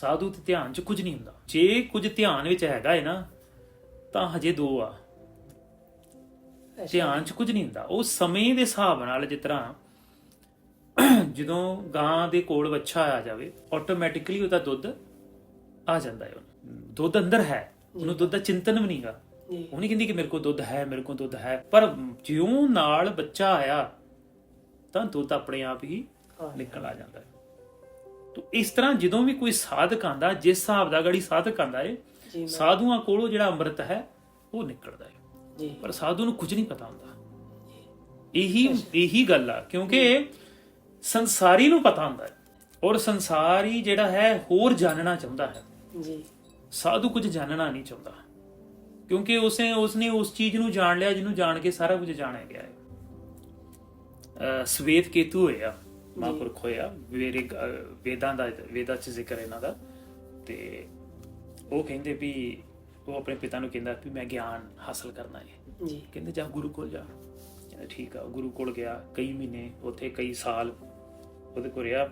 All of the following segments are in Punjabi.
ਸਾਧੂ ਤੇ ਧਿਆਨ 'ਚ ਕੁਝ ਨਹੀਂ ਹੁੰਦਾ। ਜੇ ਕੁਝ ਧਿਆਨ ਵਿੱਚ ਹੈਗਾ ਹੈ ਨਾ ਤਾਂ ਹਜੇ ਦੋ ਆ। ਧਿਆਨ 'ਚ ਕੁਝ ਨਹੀਂ ਹੁੰਦਾ। ਉਹ ਸਮੇਂ ਦੇ ਹਿਸਾਬ ਨਾਲ ਜਿਸ ਤਰ੍ਹਾਂ ਜਦੋਂ ਗਾਂ ਦੇ ਕੋਲ ਵੱਛਾ ਆ ਜਾਵੇ ਆਟੋਮੈਟਿਕਲੀ ਉਹਦਾ ਦੁੱਧ ਆ ਜਾਂਦਾ ਹੈ। ਦੁੱਧ ਅੰਦਰ ਹੈ ਉਹਨੂੰ ਦੁੱਧ ਦਾ ਚਿੰਤਨ ਵੀ ਨਹੀਂਗਾ। ਉਹ ਨਹੀਂ ਕਹਿੰਦੀ ਕਿ ਮੇਰੇ ਕੋਲ ਦੁੱਧ ਹੈ ਮੇਰੇ ਕੋਲ ਦੁੱਧ ਹੈ। ਪਰ ਜਿਉਂ ਨਾਲ ਬੱਚਾ ਆਇਆ ਤਾਂ ਦੁੱਧ ਆਪਣੇ ਆਪ ਹੀ ਹਾਂ। ਨਿਕਲ ਆ ਜਾਂਦਾ ਹੈ ਤੋ ਇਸ ਤਰ੍ਹਾਂ ਜਦੋਂ ਵੀ ਕੋਈ ਸਾਧਕ ਆਂਦਾ ਜਿਸ ਹਿਸਾਬ ਦਾ ਗੜੀ ਸਾਧਕ ਆਂਦਾ ਜੀ ਸਾਧੂਆਂ ਕੋਲੋਂ ਜਿਹੜਾ ਅੰਮ੍ਰਿਤ ਹੈ ਉਹ ਨਿਕਲਦਾ ਜੀ। ਪਰ ਸਾਧੂ ਨੂੰ ਕੁਝ ਨਹੀਂ ਪਤਾ ਹੁੰਦਾ। ਇਹੀ ਇਹੀ ਗੱਲ ਆ ਕਿਉਂਕਿ ਸੰਸਾਰੀ ਨੂੰ ਪਤਾ ਹੁੰਦਾ ਹੈ ਔਰ ਸੰਸਾਰੀ ਜਿਹੜਾ ਹੈ ਹੋਰ ਜਾਣਨਾ ਚਾਹੁੰਦਾ ਹੈ। ਜੀ। ਸਾਧੂ ਕੁਝ ਜਾਣਨਾ ਨਹੀਂ ਚਾਹੁੰਦਾ। ਕਿਉਂਕਿ ਉਸੇ ਉਸਨੇ ਉਸ ਚੀਜ਼ ਨੂੰ ਜਾਣ ਲਿਆ ਜਿਹਨੂੰ ਜਾਣ ਕੇ ਸਾਰਾ ਕੁਝ ਜਾਣਿਆ ਗਿਆ ਹੈ ਅਹ ਸਵੇਤ ਕੇਤੂ ਹੋਇਆ। ਮਹਾਂਪੁਰਖ ਹੋਇਆ। ਵੇਰੇ ਵੇਦਾਂ ਦਾ ਵੇਦਾਂ ਚ ਜ਼ਿਕਰ ਇਹਨਾਂ ਦਾ। ਤੇ ਉਹ ਕਹਿੰਦੇ ਵੀ ਉਹ ਆਪਣੇ ਪਿਤਾ ਨੂੰ ਕਹਿੰਦਾ ਵੀ ਮੈਂ ਗਿਆਨ ਹਾਸਲ ਕਰਨਾ ਹੈ। ਜੀ। ਕਹਿੰਦੇ ਜਾ ਗੁਰੂ ਕੋਲ ਜਾ। ਕਹਿੰਦਾ ਠੀਕ ਆ ਗੁਰੂ ਕੋਲ ਗਿਆ ਕਈ ਮਹੀਨੇ ਉੱਥੇ ਕਈ ਸਾਲ ਉਹਦੇ ਕੋਲ ਰਿਹਾ।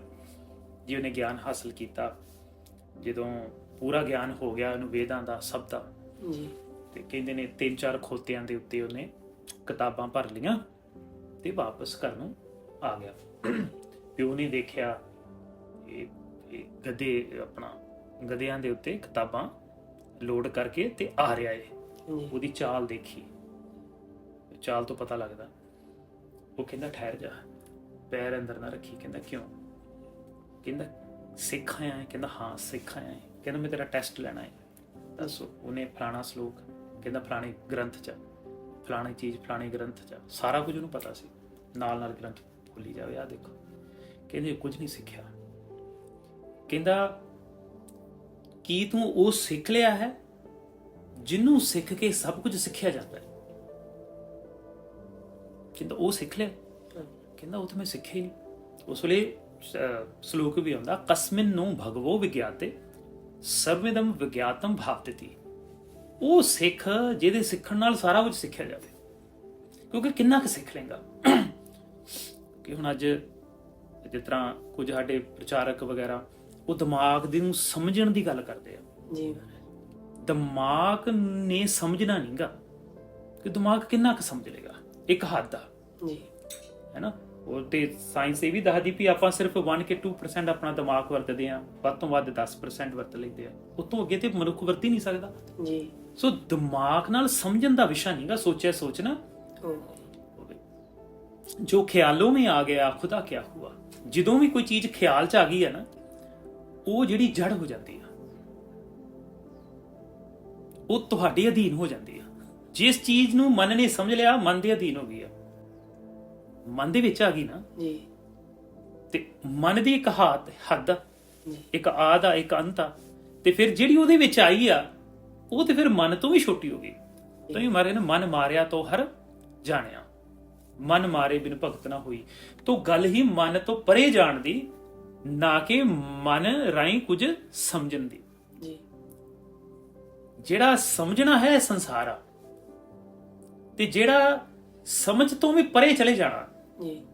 ਜੀ ਉਹਨੇ ਗਿਆਨ ਹਾਸਲ ਕੀਤਾ। ਜਦੋਂ ਪੂਰਾ ਗਿਆਨ ਹੋ ਗਿਆ ਉਹਨੂੰ ਵੇਦਾਂ ਦਾ ਸਭ ਦਾ। ਜੀ। ਤੇ ਕਹਿੰਦੇ ਨੇ ਤਿੰਨ ਚਾਰ ਖੋਤਿਆਂ ਦੇ ਉੱਤੇ ਉਹਨੇ ਕਿਤਾਬਾਂ ਭਰ ਲਈਆਂ ਤੇ ਵਾਪਸ ਘਰ ਨੂੰ ਆ ਗਿਆ। ਪਿਓ ਨੇ ਦੇਖਿਆ ਇਹ ਇਹ ਗਧੇ ਆਪਣਾ ਗਧਿਆਂ ਦੇ ਉੱਤੇ ਕਿਤਾਬਾਂ ਲੋਡ ਕਰਕੇ ਤੇ ਆ ਰਿਹਾ ਏ। ਉਹਦੀ ਚਾਲ ਦੇਖੀ। ਚਾਲ ਤੋਂ ਪਤਾ ਲੱਗਦਾ ਉਹ ਕਹਿੰਦਾ ਠਹਿਰ ਜਾ। ਪੈਰ ਅੰਦਰ ਨਾ ਰੱਖੀ। ਕਹਿੰਦਾ ਕਿਉਂ? ਕਹਿੰਦਾ ਸਿੱਖ ਆਇਆ ਹੈ ਕਹਿੰਦਾ ਹਾਂ ਸਿੱਖ ਆਇਆ ਹੈ ਕਹਿੰਦਾ ਮੈਂ ਤੇਰਾ ਟੈਸਟ ਲੈਣਾ ਹੈ ਦੱਸੋ ਉਹਨੇ ਫਲਾਣਾ ਸ਼ਲੋਕ ਕਹਿੰਦਾ ਫਲਾਣੇ ਗ੍ਰੰਥ ਚ ਫਲਾਣੀ ਚੀਜ਼ ਫਲਾਣੇ ਗ੍ਰੰਥ ਚ ਸਾਰਾ ਕੁਝ ਉਹਨੂੰ ਪਤਾ ਸੀ। ਨਾਲ ਨਾਲ ਗ੍ਰੰਥ ਖੋਲੀ ਜਾਵੇ। ਆ ਦੇਖੋ। ਕਹਿੰਦੇ ਕੁਝ ਨਹੀਂ ਸਿੱਖਿਆ। ਕਹਿੰਦਾ, ਕੀ ਤੂੰ ਉਹ ਸਿੱਖ ਲਿਆ ਹੈ ਜਿਹਨੂੰ ਸਿੱਖ ਕੇ ਸਭ ਕੁਝ ਸਿੱਖਿਆ ਜਾਂਦਾ ਹੈ? ਕਹਿੰਦਾ, ਉਹ ਸਿੱਖ ਲਿਆ। ਕਹਿੰਦਾ, ਉਹ ਤਾਂ ਮੈਂ ਸਿੱਖਿਆ ਹੀ ਨਹੀਂ। ਉਸ ਵੇਲੇ ਸ਼ਲੋਕ ਵੀ ਆਉਂਦਾ, ਕਸਮਿਨ ਨੂੰ ਭਗਵੋ ਵਿਗਿਆਤੇ, ਸਰਵਿਦਮ ਵਿਗਿਆਤਮ ਭਾਵਤਿਤੀ। ਉਹ ਸਿੱਖ ਜਿਹਦੇ ਸਿੱਖਣ ਨਾਲ ਸਾਰਾ ਕੁਝ ਸਿੱਖਿਆ ਜਾਵੇ। ਕਿਉਂਕਿ ਕਿੰਨਾ ਕੁ ਸਿੱਖ ਲੇਗਾ ਕਿ ਹੁਣ ਅੱਜ ਜਿਸ ਤਰ੍ਹਾਂ ਕੁਝ ਸਾਡੇ ਪ੍ਰਚਾਰਕ ਵਗੈਰਾ ਉਹ ਦਿਮਾਗ ਦੇ ਨੂੰ ਸਮਝਣ ਦੀ ਗੱਲ ਕਰਦੇ ਆ। ਜੀ ਦਿਮਾਗ ਨੇ ਸਮਝਣਾ ਨਹੀਂਗਾ ਕਿ ਦਿਮਾਗ ਕਿੰਨਾ ਕੁ ਸਮਝ ਲੇਗਾ ਇੱਕ ਹੱਦ ਆ। ਜੀ। ਹੈਨਾ? ਉਹ ਤੇ ਸਾਇੰਸ ਇਹ ਵੀ ਦੱਸਦੀ ਵੀ ਆਪਾਂ ਸਿਰਫ 1 ਕਿ 2% ਆਪਣਾ ਦਿਮਾਗ ਵਰਤਦੇ ਆ ਵੱਧ ਤੋਂ ਵੱਧ 10% ਵਰਤ ਲੈਂਦੇ ਆ। ਉਤੋਂ ਅੱਗੇ ਤੇ ਮਨੁੱਖ ਵਰਤ ਹੀ ਨਹੀਂ ਸਕਦਾ। ਜੀ। ਸੋ ਦਿਮਾਗ ਨਾਲ ਸਮਝਣ ਦਾ ਵਿਸ਼ਾ ਨਹੀਂਗਾ ਸੋਚਿਆ ਸੋਚਣਾ ਜੋ ਖਿਆਲੋਂ में ਆ ਗਿਆ ਖੁਦਾ ਕਿਆ ਹੁਆ। ਜਦੋਂ ਵੀ ਕੋਈ ਚੀਜ਼ ਖਿਆਲ ਚ ਆ ਗਈ ਹੈ ਨਾ ਉਹ ਜਿਹੜੀ ਜੜ ਹੋ ਜਾਂਦੀ ਆ। ਉਹ ਤੁਹਾਡੇ ਅਧੀਨ ਹੋ ਜਾਂਦੀ ਆ। ਜਿਸ ਚੀਜ਼ ਨੂੰ ਮਨ ਨੇ ਸਮਝ ਲਿਆ ਮਨ ਦੇ ਅਧੀਨ ਹੋ ਗਈ ਆ। ਮਨ ਦੇ ਵਿੱਚ ਆ ਗਈ ਨਾ। ਜੀ। ਤੇ ਮਨ ਦੀ ਇੱਕ ਹੱਦ ਹੱਦ ਇੱਕ ਆਦ ਆ ਇੱਕ ਅੰਤ ਆ। ਤੇ ਫਿਰ ਜਿਹੜੀ ਉਹਦੇ ਵਿੱਚ ਆਈ ਆ ਉਹ ਤੇ ਫਿਰ ਮਨ ਤੋਂ ਵੀ ਛੋਟੀ ਹੋ ਗਈ। ਤਾਂ ਇਹ ਮਾਰੇ ਨਾ ਮਨ ਮਾਰਿਆ ਤੋਂ ਹਰ ਜਾਣਿਆ। ਮਨ ਮਾਰੇ ਬਿਨ ਭਗਤ ਨਾ ਹੋਈ। ਤੋਂ ਗੱਲ ਹੀ ਮਨ ਤੋਂ ਪਰੇ ਜਾਣ ਦੀ ਨਾ ਕਿ ਮਨ ਰਾਈ ਕੁਝ ਸਮਝਣ ਦੀ। ਜੀ। ਜਿਹੜਾ ਸਮਝਣਾ ਹੈ ਸੰਸਾਰ ਆ। ਤੇ ਜਿਹੜਾ ਸਮਝ ਤੋਂ ਵੀ ਪਰੇ ਚਲੇ ਜਾਣਾ ਜੀ।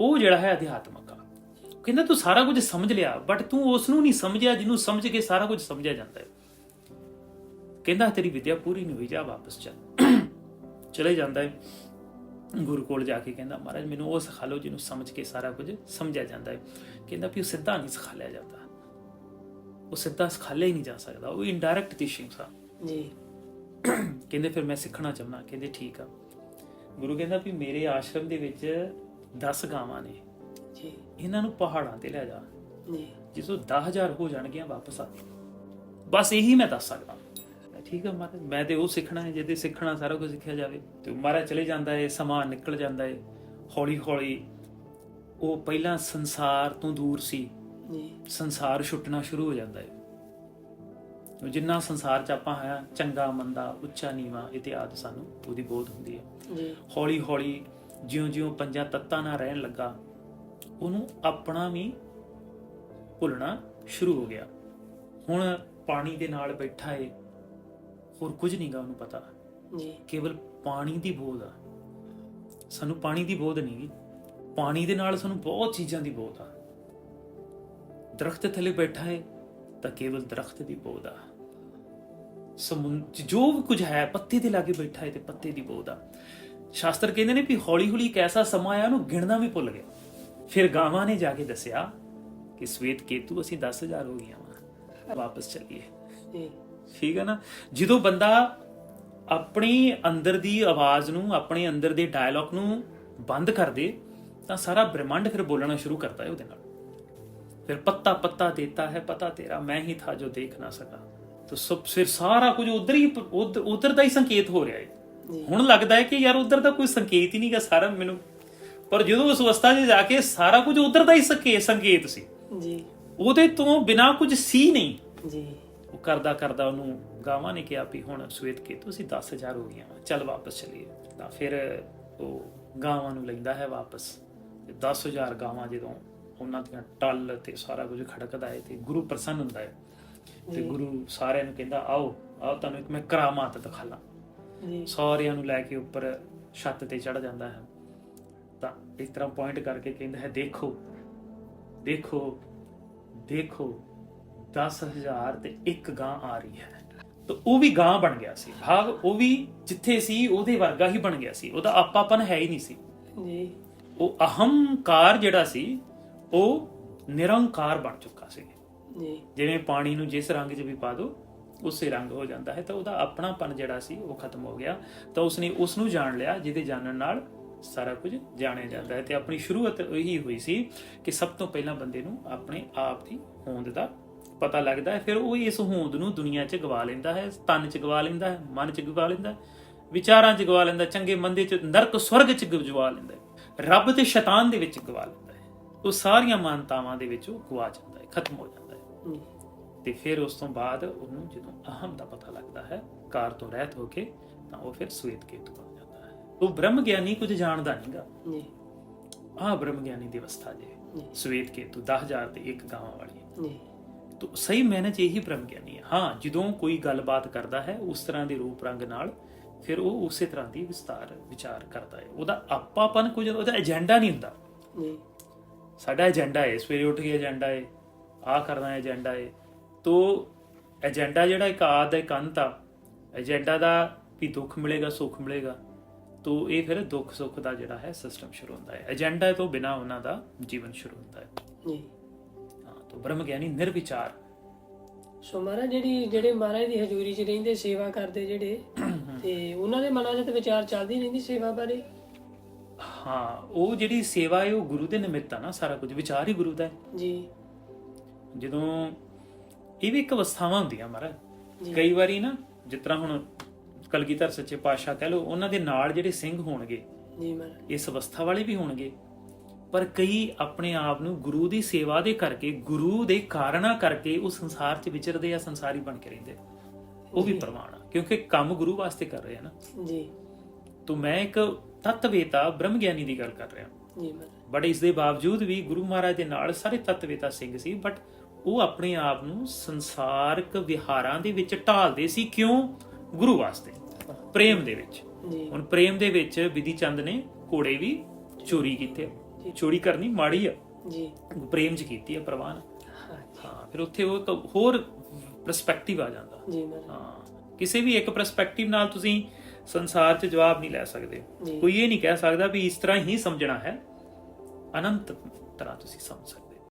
ਉਹ ਜਿਹੜਾ ਹੈ ਅਧਿਆਤਮਕ ਆ। ਕਹਿੰਦਾ ਤੂੰ ਸਾਰਾ ਕੁਝ ਸਮਝ ਲਿਆ ਬਟ ਤੂੰ ਉਸ ਨੂੰ ਨਹੀਂ ਸਮਝਿਆ ਜਿਹਨੂੰ ਸਮਝ ਕੇ ਸਾਰਾ ਕੁਝ ਸਮਝਿਆ ਜਾਂਦਾ ਹੈ। ਕਹਿੰਦਾ ਤੇਰੀ ਵਿਦਿਆ ਪੂਰੀ ਨਹੀਂ ਹੋਈ ਜਾ ਵਾਪਸ ਚੱਲ। ਚਲੇ ਜਾਂਦਾ ਹੈ। ਗੁਰੂ ਕੋਲ ਜਾ ਕੇ ਕਹਿੰਦਾ ਮਹਾਰਾਜ ਮੈਨੂੰ ਉਹ ਸਿਖਾ ਲਓ ਜਿਹਨੂੰ ਸਮਝ ਕੇ ਸਾਰਾ ਕੁਝ ਸਮਝਿਆ ਜਾਂਦਾ ਹੈ। ਕਹਿੰਦਾ ਵੀ ਉਹ ਸਿੱਧਾ ਨਹੀਂ ਸਿਖਾ ਲਿਆ ਜਾਂਦਾ। ਉਹ ਸਿੱਧਾ ਸਿਖਾਲਿਆ ਹੀ ਨਹੀਂ ਜਾ ਸਕਦਾ। ਉਹ ਇਨਡਾਇਰੈਕਟ ਟੀਚਿੰਗ ਸਾ ਜੀ। ਕਹਿੰਦੇ ਫਿਰ ਮੈਂ ਸਿੱਖਣਾ ਚਾਹੁੰਦਾ। ਕਹਿੰਦੇ ਠੀਕ ਆ। ਗੁਰੂ ਕਹਿੰਦਾ ਵੀ ਮੇਰੇ ਆਸ਼ਰਮ ਦੇ ਵਿੱਚ 10 ਗਾਵਾਂ ਨੇ। ਜੀ। ਇਹਨਾਂ ਨੂੰ ਪਹਾੜਾਂ ਤੇ ਲੈ ਜਾ। ਜੀ। ਜਿਸੋ 10000 ਹੋ ਜਾਣਗੀਆਂ ਵਾਪਸ ਆ ਬਸ ਇਹੀ ਮੈਂ ਦੱਸ ਸਕਦਾ। ਮੈਂ ਠੀਕ ਆ ਮਹਾਰਾਜ? ਮੈਂ ਤੇ ਉਹ ਸਿੱਖਣਾ ਹੈ ਜਿਹਦੇ ਸਿੱਖਣਾ ਸਾਰਾ ਕੁਝ ਸਿੱਖਿਆ ਜਾਵੇ। ਤੇ ਮਹਾਰਾਜ ਚਲੇ ਜਾਂਦਾ ਹੈ ਸਮਾਂ ਨਿਕਲ ਜਾਂਦਾ ਹੈ ਹੌਲੀ ਹੌਲੀ ਉਹ ਪਹਿਲਾਂ ਸੰਸਾਰ ਤੋਂ ਦੂਰ ਸੀ। ਜੀ। ਸੰਸਾਰ ਛੁੱਟਣਾ ਸ਼ੁਰੂ ਹੋ ਜਾਂਦਾ ਹੈ। ਉਹ ਜਿੰਨਾ ਸੰਸਾਰ ਚ ਆਪਾਂ ਹੈ ਚੰਗਾ ਮੰਦਾ ਉੱਚਾ ਨੀਵਾ ਇਤਿਆਦ ਸਾਨੂੰ ਉਹਦੀ ਬੋਧ ਹੁੰਦੀ ਹੈ। ਜੀ। ਹੌਲੀ ਹੌਲੀ ਜਿਉਂ-ਜਿਉਂ ਪੰਜਾਂ ਤੱਤਾਂ ਨਾਲ ਰਹਿਣ ਲੱਗਾ ਉਹਨੂੰ ਆਪਣਾ ਵੀ ਭੁੱਲਣਾ ਸ਼ੁਰੂ ਹੋ ਗਿਆ। ਹੁਣ ਪਾਣੀ ਦੇ ਨਾਲ ਬੈਠਾ ਏ ਹੋਰ ਕੁਝ ਨਹੀਂਗਾ ਉਹਨੂੰ ਪਤਾ। ਜੀ। ਕੇਵਲ ਪਾਣੀ ਦੀ ਬੋਧ ਆ। ਸਾਨੂੰ ਪਾਣੀ ਦੀ ਬੋਧ ਨਹੀਂਗੀ ਪਾਣੀ ਦੇ ਨਾਲ ਸਾਨੂੰ ਬਹੁਤ ਚੀਜ਼ਾਂ ਦੀ ਬੋਧ ਆ। ਦਰਖਤ ਥੱਲੇ ਬੈਠਾ ਏ ਤਾਂ ਕੇਵਲ ਦਰਖਤ ਦੀ ਬੋਧ ਆ। ਸਮੁੰਦਰ ਜੋ ਵੀ ਕੁਝ ਹੈ ਪੱਤੇ ਦੇ ਲਾਗੇ ਬੈਠਾ ਹੈ ਤੇ ਪੱਤੇ ਦੀ ਬੋਧ ਆ। ਸ਼ਾਸਤਰ ਕਹਿੰਦੇ ਨੇ ਵੀ ਹੌਲੀ ਹੌਲੀ ਇੱਕ ਐਸਾ ਸਮਾਂ ਆਇਆ ਉਹਨੂੰ ਗਿਣਨਾ ਵੀ ਭੁੱਲ ਗਿਆ ਫਿਰ ਗਾਵਾਂ ਨੇ ਜਾ ਕੇ ਦੱਸਿਆ ਕਿ ਸਵੇਤ ਕੇਤੂ ਅਸੀਂ 10000 ਹੋ ਗਈਆਂ ਵਾ। ਵਾਪਸ ਚੱਲੀਏ। ਜੀ। ਠੀਕ ਹੈ ਨਾ? ਜਦੋਂ ਬੰਦਾ ਆਪਣੀ ਅੰਦਰ ਦੀ ਆਵਾਜ਼ ਨੂੰ ਆਪਣੇ ਅੰਦਰ ਦੇ ਡਾਇਲੌਗ ਨੂੰ ਬੰਦ ਕਰ ਦੇ ਤਾਂ ਸਾਰਾ ਬ੍ਰਹਿਮੰਡ ਫਿਰ ਬੋਲਣਾ ਸ਼ੁਰੂ ਕਰਦਾ ਹੈ ਉਹਦੇ ਨਾਲ। ਫਿਰ ਪੱਤਾ ਪੱਤਾ ਦੇਤਾ ਹੈ ਪਤਾ ਤੇਰਾ ਮੈਂ ਹੀ ਥਾ ਜੋ ਦੇਖ ਨਾ ਸਕਾ। ਤਾਂ ਸਭ ਫਿਰ ਸਾਰਾ ਕੁਝ ਉਧਰ ਹੀ ਉਧਰ ਦਾ ਹੀ ਸੰਕੇਤ ਹੋ ਰਿਹਾ ਹੈ। ਹੁਣ ਲੱਗਦਾ ਹੈ ਕਿ ਯਾਰ ਉਧਰ ਦਾ ਕੋਈ ਸੰਕੇਤ ਹੀ ਨਹੀਂਗਾ ਸਾਰਾ ਮੈਨੂੰ। ਪਰ ਜਦੋਂ ਉਸ ਅਵਸਥਾ 'ਚ ਜਾ ਕੇ ਸਾਰਾ ਕੁਝ ਉਧਰ ਦਾ ਹੀ ਸੰਕੇਤ ਸੀ ਜੀ। ਉਹਦੇ ਤੋਂ ਬਿਨਾ ਕੁਝ ਸੀ ਨਹੀਂ। ਜੀ। ਉਹ ਕਰਦਾ ਕਰਦਾ ਉਹਨੂੰ ਗਾਵਾਂ ਨੇ ਕਿਹਾ ਵੀ ਹੁਣ ਸਵੇਤ ਕੇ ਤੁਸੀਂ 10000 ਹੋ ਗਈਆਂ ਚੱਲ ਵਾਪਸ ਚਲੀਏ। ਤਾਂ ਫਿਰ ਉਹ ਗਾਵਾਂ ਨੂੰ ਲੈਂਦਾ ਹੈ ਵਾਪਸ। ਤੇ 10000 ਗਾਵਾਂ ਜਦੋਂ ਉਹਨਾਂ ਦੀਆਂ ਟੱਲ ਤੇ ਸਾਰਾ ਕੁਝ ਖੜਕਦਾ ਹੈ ਤੇ ਗੁਰੂ ਪ੍ਰਸੰਨ ਹੁੰਦਾ ਹੈ। ਤੇ। ਗੁਰੂ ਸਾਰਿਆਂ ਨੂੰ ਕਹਿੰਦਾ ਆਓ ਆਓ ਤੁਹਾਨੂੰ ਇੱਕ ਮੈਂ ਕਰਾਮਾਤ ਦਿਖਾਲਾਂ ਜੀ। ਸਾਰਿਆਂ ਨੂੰ ਲੈ ਕੇ ਉੱਪਰ ਛੱਤ ਤੇ ਚੜ ਜਾਂਦਾ ਹੈ। ਤਾਂ ਇਸ ਤਰ੍ਹਾਂ ਪੁਆਇੰਟ ਕਰਕੇ ਕਹਿੰਦਾ ਹੈ ਦੇਖੋ ਦੇਖੋ ਦੇਖੋ 10000 ਤੇ ਇੱਕ ਗਾਂ ਆ ਰਹੀ ਹੈ। ਤਾਂ ਉਹ ਵੀ ਗਾਂ ਬਣ ਗਿਆ ਸੀ। ਭਾਵ ਉਹ ਵੀ ਜਿੱਥੇ ਸੀ ਉਹਦੇ ਵਰਗਾ ਹੀ ਬਣ ਗਿਆ ਸੀ। ਉਹਦਾ ਆਪਾਪਨ ਹੈ ਹੀ ਨਹੀਂ ਸੀ। ਜੀ। ਉਹ ਅਹੰਕਾਰ ਜਿਹੜਾ ਸੀ ਉਹ ਨਿਰੰਕਾਰ ਬਣ ਚੁੱਕਾ ਸੀ। ਜੀ। ਜਿਵੇਂ ਪਾਣੀ ਨੂੰ ਜਿਸ ਰੰਗ 'ਚ ਵੀ ਪਾ ਦੋ ਉਸੇ ਰੰਗ ਹੋ ਜਾਂਦਾ ਹੈ। ਤਾਂ ਉਹਦਾ ਆਪਣਾਪਨ ਜਿਹੜਾ ਸੀ ਉਹ ਖਤਮ ਹੋ ਗਿਆ। ਤਾਂ ਉਸਨੇ ਉਸ ਨੂੰ ਜਾਣ ਲਿਆ ਜਿਹਦੇ ਜਾਣਨ ਨਾਲ ਸਾਰਾ ਕੁਝ ਜਾਣਿਆ ਜਾਂਦਾ ਹੈ। ਤੇ ਆਪਣੀ ਸ਼ੁਰੂਆਤ ਉਹੀ ਹੋਈ ਸੀ ਕਿ ਸਭ ਤੋਂ ਪਹਿਲਾਂ ਬੰਦੇ ਨੂੰ ਆਪਣੇ ਆਪ ਦੀ ਹੋਂਦ ਦਾ ਪਤਾ ਲੱਗਦਾ ਹੈ ਫਿਰ ਉਹ ਇਸ ਹੋਂਦ ਨੂੰ ਦੁਨੀਆ 'ਚ ਗਵਾ ਲੈਂਦਾ ਹੈ ਤਨ 'ਚ ਗਵਾ ਲੈਂਦਾ ਹੈ ਮਨ 'ਚ ਗਵਾ ਲੈਂਦਾ ਵਿਚਾਰਾਂ 'ਚ ਗਵਾ ਲੈਂਦਾ ਚੰਗੇ ਮੰਦੇ 'ਚ ਨਰਕ ਸਵਰਗ 'ਚ ਗਵਾ ਲੈਂਦਾ ਰੱਬ ਤੇ ਸ਼ੈਤਾਨ ਦੇ ਵਿੱਚ ਗਵਾ ਲੈਂਦਾ ਹੈ। ਉਹ ਸਾਰੀਆਂ ਮਾਨਤਾਵਾਂ ਦੇ ਵਿੱਚ ਉਹ ਗਵਾ ਜਾਂਦਾ ਹੈ ਖਤਮ ਹੋ ਜਾਂਦਾ ਹੈ। ਤੇ ਫਿਰ ਉਸ ਤੋਂ ਬਾਅਦ ਉਹਨੂੰ ਜਦੋਂ ਅਹਮ ਦਾ ਪਤਾ ਲੱਗਦਾ ਹੈ ਕਾਰ ਤੋਂ ਰਹਿਤ ਹੋ ਕੇ ਤਾਂ ਉਹ ਫਿਰ ਸਵੇਤ ਕੇਤੂ ਬਣ ਜਾਂਦਾ ਹੈ। ਉਹ ਬ੍ਰਹਮ ਗਿਆਨੀ ਕੁਝ ਜਾਣਦਾ ਨਹੀਂਗਾ ਜੀ। ਆਹ ਬ੍ਰਹਮ ਗਿਆਨੀ ਦੀ ਅਵਸਥਾ ਜੇ। ਜੀ। ਸਵੇਤ ਕੇਤੂ 10000 ਤੇ ਇੱਕ ਗਾਵਾਂ ਵਾਲੀ। ਜੀ। ਤੋ ਸਹੀ ਮੈਨੇ ਚ ਇਹੀ ਬ੍ਰਹਮ ਗਿਆਨੀ ਹੈ ਹਾਂ ਜਦੋਂ ਕੋਈ ਗੱਲਬਾਤ ਕਰਦਾ ਹੈ ਉਸ ਤਰ੍ਹਾਂ ਦੇ ਰੂਪ ਰੰਗ ਨਾਲ ਫਿਰ ਉਹ ਉਸੇ ਤਰ੍ਹਾਂ ਦੀ ਵਿਸਤਾਰ ਵਿਚਾਰ ਕਰਦਾ ਹੈ। ਉਹਦਾ ਆਪਾਪਨ ਕੁਝ ਉਹਦਾ ਏਜੰਡਾ ਨਹੀਂ ਹੁੰਦਾ। ਸਾਡਾ ਏਜੰਡਾ ਹੈ ਸਵੇਰੇ ਉੱਠ ਕੇ ਏਜੰਡਾ ਹੈ ਆ ਕਰਨਾ ਹੈ ਏਜੰਡਾ ਹੈ। ਤੋ ਏਜੰਡਾ ਜਿਹੜਾ ਇੱਕ ਆਦ ਦਾ ਇੱਕ ਅੰਤ ਆ ਏਜੰਡਾ ਦਾ ਵੀ ਦੁੱਖ ਮਿਲੇਗਾ ਸੁੱਖ ਮਿਲੇਗਾ ਤੋ ਇਹ ਫਿਰ ਦੁੱਖ ਸੁੱਖ ਦਾ ਜਿਹੜਾ ਹੈ ਸਿਸਟਮ ਸ਼ੁਰੂ ਹੁੰਦਾ ਹੈ। ਏਜੰਡਾ ਤੋਂ ਬਿਨਾ ਉਹਨਾਂ ਦਾ ਜੀਵਨ ਸ਼ੁਰੂ ਹੁੰਦਾ ਹੈ। ਜੀ ਹਾਂ ਤੋ ਬ੍ਰਹਮ ਗਿਆਨੀ ਨਿਰਵਿਚਾਰ। ਸੋ ਮਹਾਰਾਜ ਜਿਹੜੀ ਜਿਹੜੇ ਮਹਾਰਾਜ ਦੀ ਹਜ਼ੂਰੀ 'ਚ ਰਹਿੰਦੇ ਸੇਵਾ ਕਰਦੇ ਜਿਹੜੇ ਤੇ ਉਹਨਾਂ ਦੇ ਮਨਾਂ 'ਚ ਤੇ ਵਿਚਾਰ ਚੱਲਦੀ ਰਹਿੰਦੀ ਸੇਵਾ ਬਾਰੇ? ਹਾਂ ਉਹ ਜਿਹੜੀ ਸੇਵਾ ਹੈ ਉਹ ਗੁਰੂ ਦੇ ਨਿਮਿਤ ਆ ਨਾ ਸਾਰਾ ਕੁਝ ਵਿਚਾਰ ਹੀ ਗੁਰੂ ਦਾ ਹੈ। ਜੀ। ਜਦੋਂ ਇਹ ਵੀ ਇੱਕ ਅਵਸਥਾਵਾਂ ਹੁੰਦੀਆਂ ਮਹਾਰਾਜ। ਕਈ ਵਾਰੀ ਨਾ ਜਿਸ ਤਰ੍ਹਾਂ ਹੁਣ ਕਲਗੀਧਰ ਸੱਚੇ ਪਾਤਸ਼ਾਹ ਕਹਿ ਲਓ ਉਹਨਾਂ ਦੇ ਨਾਲ ਜਿਹੜੇ ਸਿੰਘ ਹੋਣਗੇ ਜੀ ਮਹਾਰਾਜ। ਇਸ ਅਵਸਥਾ ਵਾਲੇ ਵੀ ਹੋਣਗੇ। ਪਰ ਕਈ ਆਪਣੇ ਆਪ ਨੂੰ ਗੁਰੂ ਦੀ ਸੇਵਾ ਦੇ ਕਰਕੇ ਗੁਰੂ ਦੇ ਕਾਰਨਾ ਕਰਕੇ ਉਹ ਸੰਸਾਰ 'ਚ ਵਿਚਰਦੇ ਆ ਸੰਸਾਰੀ ਬਣ ਕੇ ਰਹਿੰਦੇ ਉਹ ਵੀ। ਪ੍ਰਮਾਣ ਆ। ਕਿਉਂਕਿ ਕੰਮ ਗੁਰੂ ਵਾਸਤੇ ਕਰ ਰਹੇ ਆ ਨਾ। ਜੀ। ਤੋ ਮੈਂ ਇੱਕ ਤਤਵੇਤਾ ਬ੍ਰਹਮ ਗਿਆਨੀ ਦੀ ਗੱਲ ਕਰ ਰਿਹਾ। ਜੀ ਬਟ ਇਸ ਦੇ ਬਾਵਜੂਦ ਵੀ ਗੁਰੂ ਮਹਾਰਾਜ ਦੇ ਨਾਲ ਸਾਰੇ ਤਤਵੇਤਾ ਸਿੰਘ ਸੀ ਬਟ ਉਹ ਆਪਣੇ ਆਪ ਨੂੰ ਸੰਸਾਰਕ ਵਿਹਾਰਾਂ ਦੇ ਵਿੱਚ ਢਾਲਦੇ ਸੀ ਕਿਉਂ? ਗੁਰੂ ਵਾਸਤੇ। ਪ੍ਰੇਮ ਦੇ ਵਿੱਚ। ਜੀ। ਹੁਣ ਪ੍ਰੇਮ ਦੇ ਵਿੱਚ ਵਿਧੀ ਚੰਦ ਨੇ ਘੋੜੇ ਵੀ ਚੋਰੀ ਕੀਤੇ। ਚੋਰੀ ਕਰਨੀ ਮਾੜੀ ਆ। ਜੀ। ਪ੍ਰੇਮ ਚ ਕੀਤੀ ਆ ਪ੍ਰਵਾਨ। ਹਾਂ ਫਿਰ ਉੱਥੇ ਉਹ ਇੱਕ ਹੋਰ ਪਰਸਪੈਕਟਿਵ ਆ ਜਾਂਦਾ। ਜੀ ਹਾਂ ਕਿਸੇ ਵੀ ਇੱਕ ਪਰਸਪੈਕਟਿਵ ਨਾਲ ਤੁਸੀਂ ਸੰਸਾਰ 'ਚ ਜਵਾਬ ਨਹੀਂ ਲੈ ਸਕਦੇ। ਕੋਈ ਇਹ ਨਹੀਂ ਕਹਿ ਸਕਦਾ ਵੀ ਇਸ ਤਰ੍ਹਾਂ ਹੀ ਸਮਝਣਾ ਹੈ। ਅਨੰਤ ਤਰ੍ਹਾਂ ਤੁਸੀਂ ਸਮਝ ਸਕਦੇ